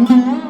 Mm-hmm.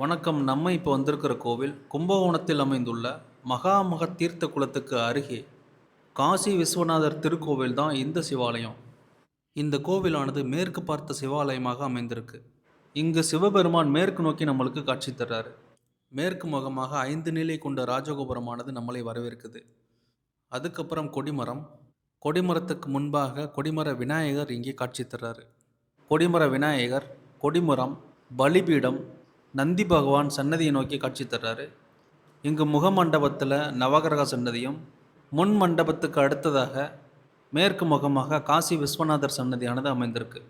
வணக்கம். நம்ம இப்போ வந்திருக்கிற கோவில் கும்பகோணத்தில் அமைந்துள்ள மகாமக தீர்த்த குளத்துக்கு அருகே காசி விஸ்வநாதர் திருக்கோவில் தான் இந்த சிவாலயம். இந்த கோவிலானது மேற்கு பார்த்த சிவாலயமாக அமைந்திருக்கு. இங்கு சிவபெருமான் மேற்கு நோக்கி நம்மளுக்கு காட்சி தர்றாரு. மேற்கு முகமாக ஐந்து நிலை கொண்ட ராஜகோபுரமானது நம்மளை வரவேற்குது. அதுக்கப்புறம் கொடிமரம். கொடிமரத்துக்கு முன்பாக கொடிமர விநாயகர் இங்கே காட்சி தர்றாரு. கொடிமர விநாயகர் கொடிமரம் பலிபீடம் நந்தி பகவான் சன்னதியை நோக்கி காட்சி தர்றாரு. இங்கு முகமண்டபத்தில் நவகிரக சன்னதியும் முன் மண்டபத்துக்கு அடுத்ததாக மேற்கு முகமாக காசி விஸ்வநாதர் சன்னதியானது அமைந்திருக்கு.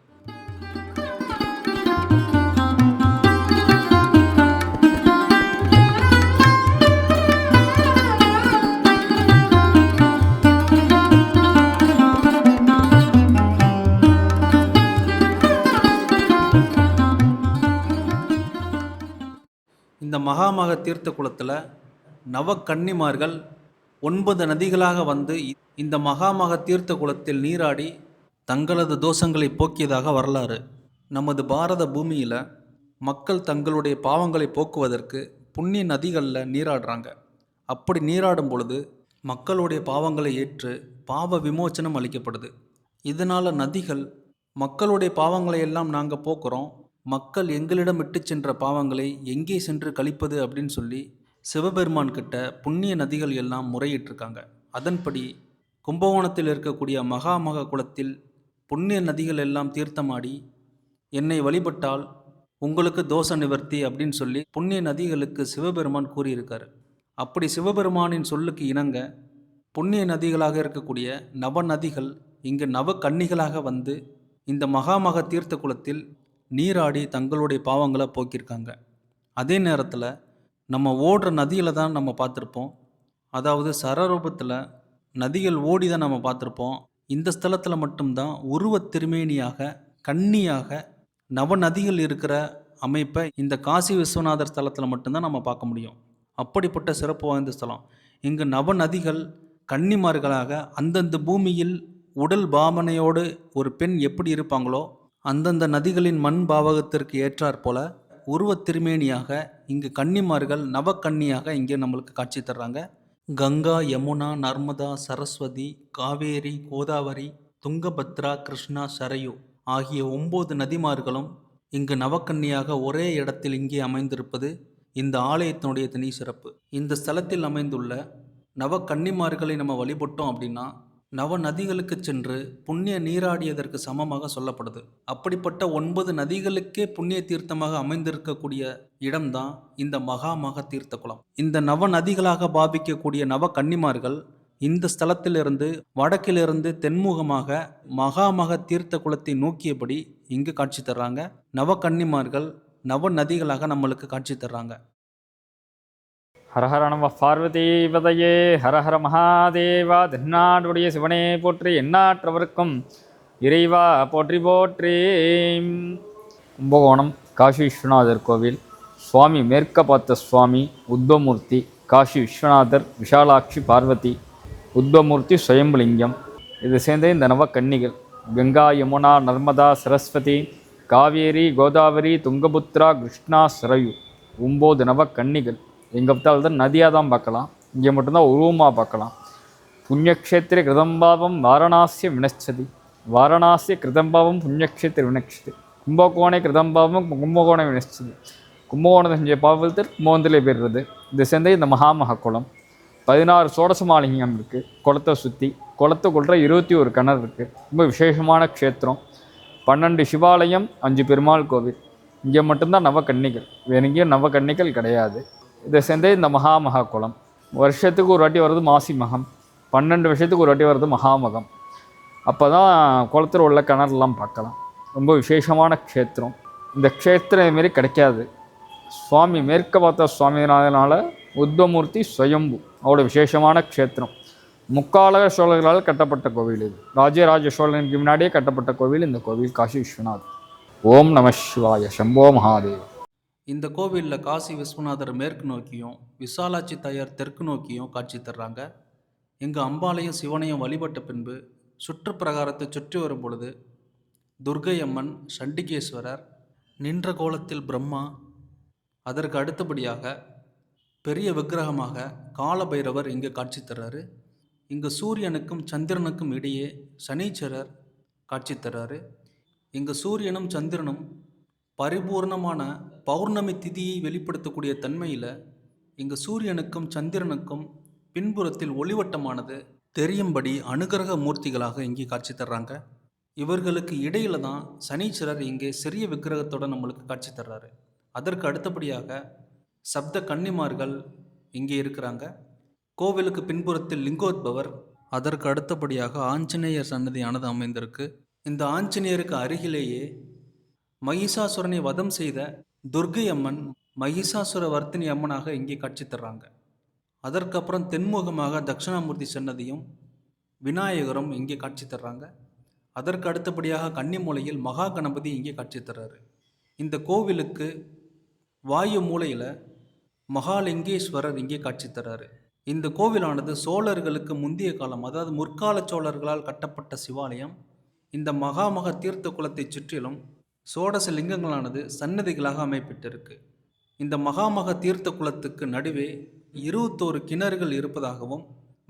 மகாமக தீர்த்த குளத்தில் நவக்கன்னிமார்கள் ஒன்பது நதிகளாக வந்து இந்த மகாமக தீர்த்த குளத்தில் நீராடி தங்களது தோஷங்களை போக்கியதாக வரலாறு. நமது பாரத பூமியில் மக்கள் தங்களுடைய பாவங்களை போக்குவதற்கு புண்ணிய நதிகளில் நீராடுறாங்க. அப்படி நீராடும் பொழுது மக்களுடைய பாவங்களை ஏற்று பாவ விமோச்சனம் அளிக்கப்படுது. இதனால் நதிகள் மக்களுடைய பாவங்களை எல்லாம் நாங்கள் போக்குறோம். மக்கள் எங்களிடம் விட்டு சென்ற பாவங்களை எங்கே சென்று கழிப்பது அப்படின்னு சொல்லி சிவபெருமான் கிட்ட புண்ணிய நதிகள் எல்லாம் முறையிட்டிருக்காங்க. அதன்படி கும்பகோணத்தில் இருக்கக்கூடிய மகாமக குளத்தில் புண்ணிய நதிகள் எல்லாம் தீர்த்தமாடி என்னை வழிபட்டால் உங்களுக்கு தோஷ நிவர்த்தி அப்படின்னு சொல்லி புண்ணிய நதிகளுக்கு சிவபெருமான் கூறியிருக்கார். அப்படி சிவபெருமானின் சொல்லுக்கு இணங்க புண்ணிய நதிகளாக இருக்கக்கூடிய நவ நதிகள் இங்கு நவ கன்னிகளாக வந்து இந்த மகாமக தீர்த்த குளத்தில் நீராடி தங்களுடைய பாவங்களை போக்கியிருக்காங்க. அதே நேரத்தில் நம்ம ஓடுற நதியில் தான் நம்ம பார்த்துருப்போம். அதாவது சரரூபத்தில் நதிகள் ஓடி தான் நம்ம பார்த்துருப்போம். இந்த ஸ்தலத்தில் மட்டும்தான் உருவத் திருமேனியாக கன்னியாக நவ நதிகள் இருக்கிற அமைப்பை இந்த காசி விஸ்வநாதர் ஸ்தலத்தில் மட்டும்தான் நம்ம பார்க்க முடியும். அப்படிப்பட்ட சிறப்பு வாய்ந்த ஸ்தலம். இங்கு நவ நதிகள் கன்னிமார்களாக அந்தந்த பூமியில் உடல் பாவனையோடு ஒரு பெண் எப்படி இருப்பாங்களோ அந்தந்த நதிகளின் மண் பாவகத்திற்கு ஏற்றாற்போல உருவத் திருமேனியாக இங்கு கன்னிமார்கள் நவக்கன்னியாக இங்கே நம்மளுக்கு காட்சி தர்றாங்க. கங்கா யமுனா நர்மதா சரஸ்வதி காவேரி கோதாவரி துங்கபத்ரா கிருஷ்ணா சரையு ஆகிய ஒன்பது நதிமார்களும் இங்கு நவக்கன்னியாக ஒரே இடத்தில் இங்கே அமைந்திருப்பது இந்த ஆலயத்தினுடைய தனி சிறப்பு. இந்த ஸ்தலத்தில் அமைந்துள்ள நவக்கன்னிமார்களை நம்ம வழிபட்டோம் அப்படின்னா நவ நதிகளுக்கு சென்று புண்ணிய நீராடியதற்கு சமமாக சொல்லப்படுது. அப்படிப்பட்ட ஒன்பது நதிகளுக்கே புண்ணிய தீர்த்தமாக அமைந்திருக்கக்கூடிய இடம்தான் இந்த மகாமக தீர்த்த குளம் இந்த நவ நதிகளாக பாவிக்கக்கூடிய நவ கன்னிமார்கள் இந்த ஸ்தலத்திலிருந்து வடக்கிலிருந்து தென்முகமாக மகாமக தீர்த்த குளத்தை நோக்கியபடி இங்கு காட்சி தர்றாங்க. நவ கன்னிமார்கள் நவ நதிகளாக நம்மளுக்கு காட்சி தர்றாங்க. ஹரஹர நம பார்வதீபதையே ஹரஹர மகாதேவா தென்னாடுடைய சிவனே போற்றி எண்ணாற்றவருக்கும் இறைவா போற்றி போற்றி. கும்பகோணம் காசி விஸ்வநாதர் கோவில். சுவாமி மேற்க பார்த்த சுவாமி உத்வமூர்த்தி காசி விஸ்வநாதர் விஷாலாட்சி பார்வதி உத்வமூர்த்தி சுயம்புலிங்கம். இது சேர்ந்தே இந்த நவக்கன்னிகள் கங்கா யமுனா நர்மதா சரஸ்வதி காவேரி கோதாவரி துங்கபுத்ரா கிருஷ்ணா சரயு. ஒம்பது நவக்கன்னிகள். எங்கே பார்த்தாலும் நதியாக தான் பார்க்கலாம். இங்கே மட்டும்தான் உருவமாக பார்க்கலாம். புண்ணியக்ஷேத்திர கிருதம்பாவம் வாரணாசிய வினச்சதி. வாரணாசிய கிருதம்பாவம் புண்ணியக்ஷேத்திர வினக்ஷதி கும்பகோணை கிருதம்பாவம் கும்பகோணம் வினச்சதி. கும்பகோணத்தை செஞ்ச பாவத்தில் கும்பகோணத்திலே பெறுறது இந்த சேர்ந்த இந்த மகாமக குளம் பதினாறு சோடச மாலிங்கம் இருக்குது குளத்தை சுற்றி குளத்துக்குள்ள இருபத்தி ஒரு கிணறு இருக்குது ரொம்ப விசேஷமான க்ஷேத்திரம். பன்னெண்டு சிவாலயம் அஞ்சு பெருமாள் கோவில். இங்கே மட்டும்தான் நவக்கன்னிகள். வேற எங்கேயும் நவக்கன்னிகள் கிடையாது. இதை சேர்ந்தே இந்த மகாமகா குளம் வருஷத்துக்கு ஒரு வாட்டி வர்றது மாசி மகம். பன்னெண்டு வருஷத்துக்கு ஒரு வாட்டி வர்றது மகாமகம் அப்போ தான் குளத்தில் உள்ள கிணறுலாம் பார்க்கலாம். ரொம்ப விசேஷமான க்ஷேத்திரம். இந்த க்ஷேத்திரம் இதுமாரி கிடைக்காது. சுவாமி மேற்க பார்த்த சுவாமிநாதனால் உத்வமூர்த்தி ஸ்வயம்பு அவ்வளோ விசேஷமான க்ஷேத்திரம். முக்காலக சோழர்களால் கட்டப்பட்ட கோவில் இது. ராஜராஜ சோழனுக்கு முன்னாடியே கட்டப்பட்ட கோவில் இந்த கோவில் காசி விஸ்வநாத் ஓம் நம சிவாய சம்போ மகாதேவ். இந்த கோவிலில் காசி விஸ்வநாதர் மேற்கு நோக்கியும் விசாலாட்சி தாயார் தெற்கு நோக்கியும் காட்சி தர்றாங்க. இங்கு அம்பாளையும் சிவனையும் வழிபட்ட பின்பு சுற்றுப்பிரகாரத்தை சுற்றி வரும் பொழுது துர்க்கை அம்மன் சண்டிகேஸ்வரர் நின்ற கோலத்தில் பிரம்மா அதற்கு அடுத்தபடியாக பெரிய விக்கிரகமாக காலபைரவர் இங்கு காட்சி தர்றாரு. இங்கு சூரியனுக்கும் சந்திரனுக்கும் இடையே சனீச்சரர் காட்சி தர்றாரு. இங்கு சூரியனும் சந்திரனும் பரிபூர்ணமான பௌர்ணமி திதியை வெளிப்படுத்தக்கூடிய தன்மையில் இங்கு சூரியனுக்கும் சந்திரனுக்கும் பின்புறத்தில் ஒளிவட்டமானது தெரியும்படி அனுகிரக மூர்த்திகளாக இங்கே காட்சி தர்றாங்க. இவர்களுக்கு இடையில தான் சனீச்சரர் இங்கே சிறிய விக்கிரகத்தோடு நம்மளுக்கு காட்சி தர்றாரு. அதற்கு அடுத்தபடியாக சப்த கன்னிமார்கள் இங்கே இருக்கிறாங்க. கோவிலுக்கு பின்புறத்தில் லிங்கோத்பவர் அதற்கு அடுத்தபடியாக ஆஞ்சநேயர் சன்னதியானது அமைந்திருக்கு. இந்த ஆஞ்சநேயருக்கு அருகிலேயே மகிஷாசுரனை வதம் செய்த துர்க்கை அம்மன் மகிஷாசுர வர்த்தினி அம்மனாக இங்கே காட்சி தர்றாங்க அதற்கப்புறம் தென்முகமாக தட்சிணாமூர்த்தி சன்னதியும் விநாயகரும் இங்கே காட்சி தர்றாங்க அதற்கு அடுத்தபடியாக கன்னிமூலையில் மகா கணபதி இங்கே காட்சி தர்றாரு இந்த கோவிலுக்கு வாயு மூலையில் மகாலிங்கேஸ்வரர் இங்கே காட்சி தர்றாரு இந்த கோவிலானது சோழர்களுக்கு முந்தைய காலம் அதாவது முற்கால சோழர்களால் கட்டப்பட்ட சிவாலயம். இந்த மகாமக தீர்த்த குலத்தை சுற்றிலும் சோடச லிங்கங்களானது சன்னதிகளாக அமைப்பிட்டிருக்கு. இந்த மகாமக தீர்த்த குலத்துக்கு நடுவே இருபத்தோரு கிணறுகள் இருப்பதாகவும்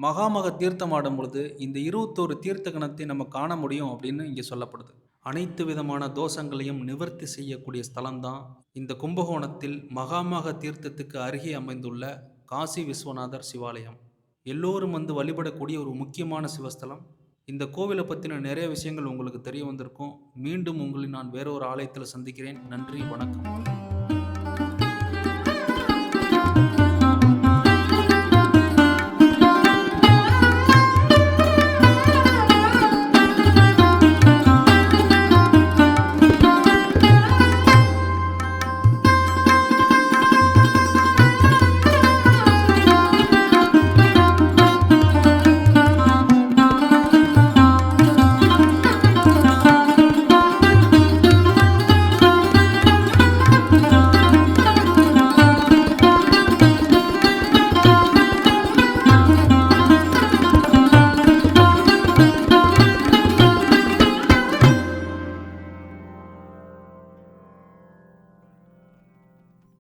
மகாமக தீர்த்தமாடும் பொழுது இந்த இருபத்தோரு தீர்த்த கணத்தை நம்ம காண முடியும் அப்படின்னு இங்கே சொல்லப்படுது. அனைத்து விதமான தோஷங்களையும் நிவர்த்தி செய்யக்கூடிய ஸ்தலம்தான் இந்த கும்பகோணத்தில் மகாமக தீர்த்தத்துக்கு அருகே அமைந்துள்ள காசி விஸ்வநாதர் சிவாலயம். எல்லோரும் வந்து வழிபடக்கூடிய ஒரு முக்கியமான சிவஸ்தலம். இந்த கோவிலை பற்றின நிறைய விஷயங்கள் உங்களுக்கு தெரிய வந்திருக்கும். மீண்டும் உங்களை நான் வேறொரு ஆலயத்தில் சந்திக்கிறேன். நன்றி வணக்கம்.